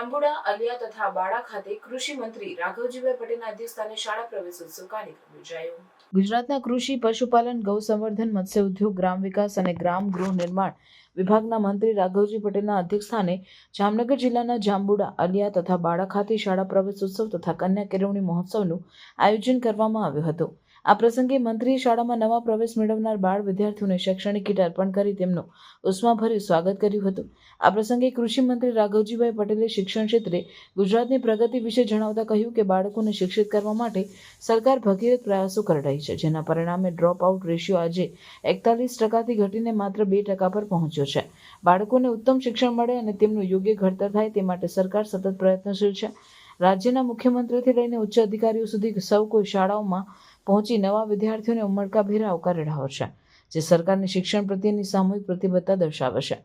જાંબુડા, અલિયા તથા બાળા ખાતે કૃષિ મંત્રી રાઘવજીભાઈ પટેલના અધ્યક્ષસ્થાને શાળા પ્રવેશોત્સવ કાર્યક્રમ યોજાયો. ગુજરાતના કૃષિ, પશુપાલન, ગૌસંવર્ધન મત્સ્ય ઉદ્યોગ ગ્રામ વિકાસ અને ગ્રામ ગૃહ નિર્માણ વિભાગના મંત્રી રાઘવજી પટેલના અધ્યક્ષસ્થાને જામનગર જિલ્લાના જાંબુડા, અલિયા તથા બાળા ખાતે શાળા પ્રવેશોત્સવ તથા કન્યા કેળવણી મહોત્સવનું આયોજન કરવામાં આવ્યું હતું. આ પ્રસંગે મંત્રીએ શાળામાં નવા પ્રવેશ મેળવનાર બાળ વિદ્યાર્થીઓને શૈક્ષણિક કીટ અર્પણ કરી તેમનું ઉષ્માભર્યું સ્વાગત કર્યું હતું. આ પ્રસંગે કૃષિ મંત્રી રાઘવજીભાઈ પટેલે શિક્ષણ ક્ષેત્રે ગુજરાતની પ્રગતિ વિશે જણાવતા કહ્યું કે બાળકોને શિક્ષિત કરવા માટે સરકાર ભગીરથ પ્રયાસો કરી રહી છે, જેના પરિણામે ડ્રોપ આઉટ રેશિયો આજે એકતાલીસ ટકાથી ઘટીને માત્ર બે ટકા પર પહોંચ્યો છે. બાળકોને ઉત્તમ શિક્ષણ મળે અને તેમનું યોગ્ય ઘડતર થાય તે માટે સરકાર સતત પ્રયત્નશીલ છે. રાજ્યના મુખ્યમંત્રીથી લઈને ઉચ્ચ અધિકારીઓ સુધી સૌ કોઈ શાળાઓમાં પહોંચી નવા વિદ્યાર્થીઓને ઉમળકાભેર આવકાર રહ્યો છે, જે સરકારની શિક્ષણ પ્રત્યેની સામૂહિક પ્રતિબદ્ધતા દર્શાવે છે.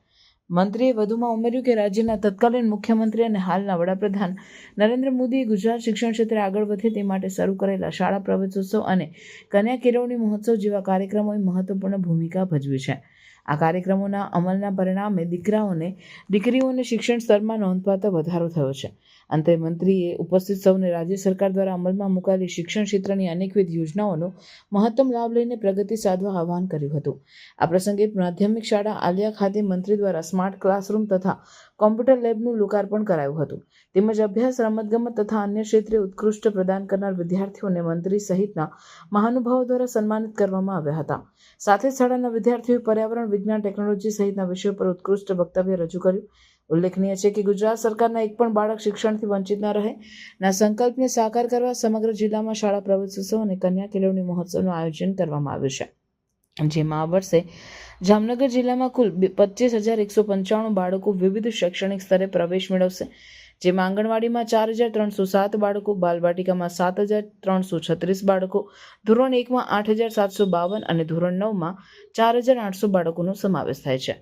મંત્રીએ વધુમાં ઉમેર્યું કે રાજ્યના તત્કાલીન મુખ્યમંત્રી અને હાલના વડાપ્રધાન નરેન્દ્ર મોદીએ ગુજરાત શિક્ષણ ક્ષેત્રે આગળ વધે તે માટે શરૂ કરેલા શાળા પ્રવેશોત્સવ અને કન્યા કેળવણી મહોત્સવ જેવા કાર્યક્રમોએ મહત્વપૂર્ણ ભૂમિકા ભજવી છે. આ કાર્યક્રમોના અમલના પરિણામે દીકરાઓને, દીકરીઓને શિક્ષણ સ્તરમાં નોંધપાત્ર વધારો થયો છે. અંતે મંત્રીએ ઉપસ્થિત સૌને રાજ્ય સરકાર દ્વારા અમલમાં મુકાયેલી શિક્ષણ ક્ષેત્રની અનેકવિધ યોજનાઓનો મહત્તમ લાભ લઈને પ્રગતિ સાધવા આહવાન કર્યું હતું. આ પ્રસંગે માધ્યમિક શાળા આલિયા ખાતે મંત્રી દ્વારા સ્માર્ટ ક્લાસરૂમ તથા કોમ્પ્યુટર લેબનું લોકાર્પણ કરાયું હતું. તેમજ અભ્યાસ, રમતગમત તથા અન્ય ક્ષેત્રે ઉત્કૃષ્ટ પ્રદાન કરનાર વિદ્યાર્થીઓને મંત્રી સહિતના મહાનુભાવો દ્વારા સન્માનિત કરવામાં આવ્યા હતા. સાથે શાળાના વિદ્યાર્થીઓએ પર્યાવરણ વિજ્ઞાન ટેકનોલોજી સહિતના વિષયો પર ઉત્કૃષ્ટ વક્તવ્ય રજૂ કર્યું. ઉલ્લેખનીય છે કે ગુજરાત સરકારના એક પણ બાળક શિક્ષણથી વંચિત ન રહે. ના સંકલ્પને સાકાર કરવા સમગ્ર જિલ્લામાં શાળા પ્રવેશોત્સવ અને કન્યા કેળવણી મહોત્સવનું આયોજન કરવામાં આવ્યું છે. જેમાં આ વર્ષે જામનગર જિલ્લામાં કુલ પચીસ હજાર એકસો પંચાણું બાળકો વિવિધ શૈક્ષણિક સ્તરે પ્રવેશ મેળવશે. જેમાં આંગણવાડીમાં ચાર હજાર ત્રણસો સાત બાળકો, બાલવાટિકામાં સાત હજાર ત્રણસો છત્રીસ બાળકો, ધોરણ એકમાં આઠ હજાર સાતસો બાવન અને ધોરણ નવમાં ચાર હજાર આઠસો બાળકોનો સમાવેશ થાય છે.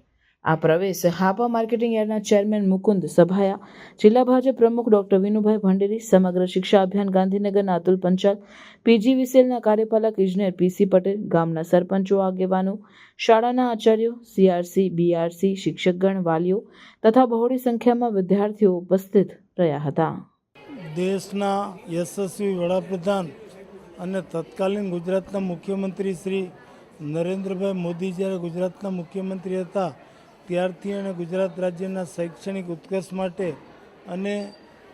આ પ્રવેશ હાપા માર્કેટિંગ યાર્ડના ચેરમેન મુકુંદ સભાયા, જિલ્લા ભાજપ પ્રમુખ ડોક્ટર વિનુભાઈ ભંડેરી, સમગ્ર શિક્ષા અભિયાન ગાંધીનગરના અતુલ પંચાલ, પીજી વિસેલના કાર્યપાલક ઇજનેર પીસી પટેલ, ગામના સરપંચો, આગેવાનો, શાળાના આચાર્યો, સીઆરસી, બીઆરસી, શિક્ષકગણ, વાલીઓ તથા બહોળી સંખ્યામાં વિદ્યાર્થીઓ ઉપસ્થિત રહ્યા હતા. દેશના યશસ્વી વડાપ્રધાન અને તત્કાલીન ગુજરાતના મુખ્યમંત્રી શ્રી નરેન્દ્રભાઈ મોદી જ્યારે ગુજરાતના મુખ્યમંત્રી હતા ત્યારથી એણે ગુજરાત રાજ્યના શૈક્ષણિક ઉત્કર્ષ માટે અને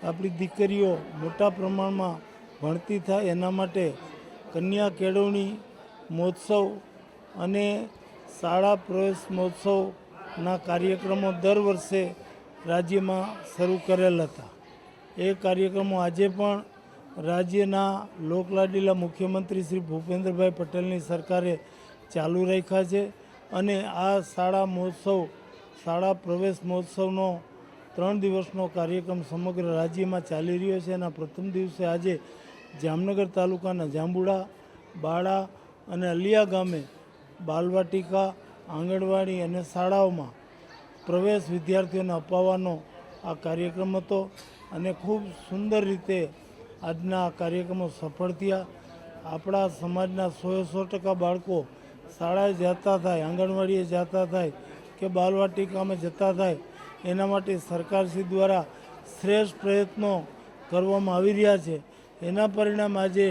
આપણી દીકરીઓ મોટા પ્રમાણમાં ભણતી થાય એના માટે કન્યા કેળવણી મહોત્સવ અને શાળા પ્રવેશ મહોત્સવના કાર્યક્રમો દર વર્ષે રાજ્યમાં શરૂ કરેલ હતા. એ કાર્યક્રમો આજે પણ રાજ્યના લોકલાડીલા મુખ્યમંત્રી શ્રી ભૂપેન્દ્રભાઈ પટેલની સરકારે ચાલુ રાખ્યા છે અને આ શાળા મહોત્સવ શાળા પ્રવેશ મહોત્સવનો ત્રણ દિવસનો કાર્યક્રમ સમગ્ર રાજ્યમાં ચાલી રહ્યો છે એના પ્રથમ દિવસે આજે જામનગર તાલુકાના જાંબુડા, બાળા અને અલિયા ગામે બાલવાટિકા, આંગણવાડી અને શાળાઓમાં પ્રવેશ વિદ્યાર્થીઓને અપાવવાનો આ કાર્યક્રમ હતો અને ખૂબ સુંદર રીતે આજના આ કાર્યક્રમો સફળ થયા. આપણા સમાજના સો સો ટકા બાળકો શાળાએ જતા થાય, આંગણવાડીએ જતા થાય કે બાલવાટિકામાં જતા થાય, એના માટે સરકારશ્રી દ્વારા શ્રેષ્ઠ પ્રયત્નો કરવામાં આવી રહ્યા છે. એના પરિણામ આજે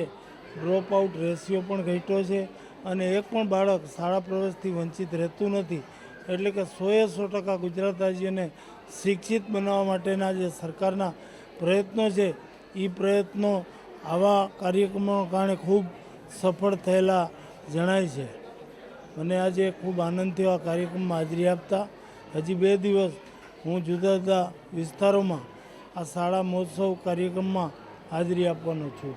ડ્રોપ આઉટ રેશિયો પણ ઘટ્યો છે અને એક પણ બાળક શાળા પ્રવેશથી વંચિત રહેતું નથી. એટલે કે સોએ સો ટકા ગુજરાત રાજ્યને શિક્ષિત બનાવવા માટેના જે સરકારના પ્રયત્નો છે એ પ્રયત્નો આવા કાર્યક્રમોના કારણે ખૂબ સફળ થયેલા જણાય છે. મને આજે ખૂબ આનંદ થયો આ કાર્યક્રમમાં હાજરી આપતા. હજી બે દિવસ હું જુદા જુદા વિસ્તારોમાં આ શાળા મહોત્સવ કાર્યક્રમમાં હાજરી આપવાનો છું.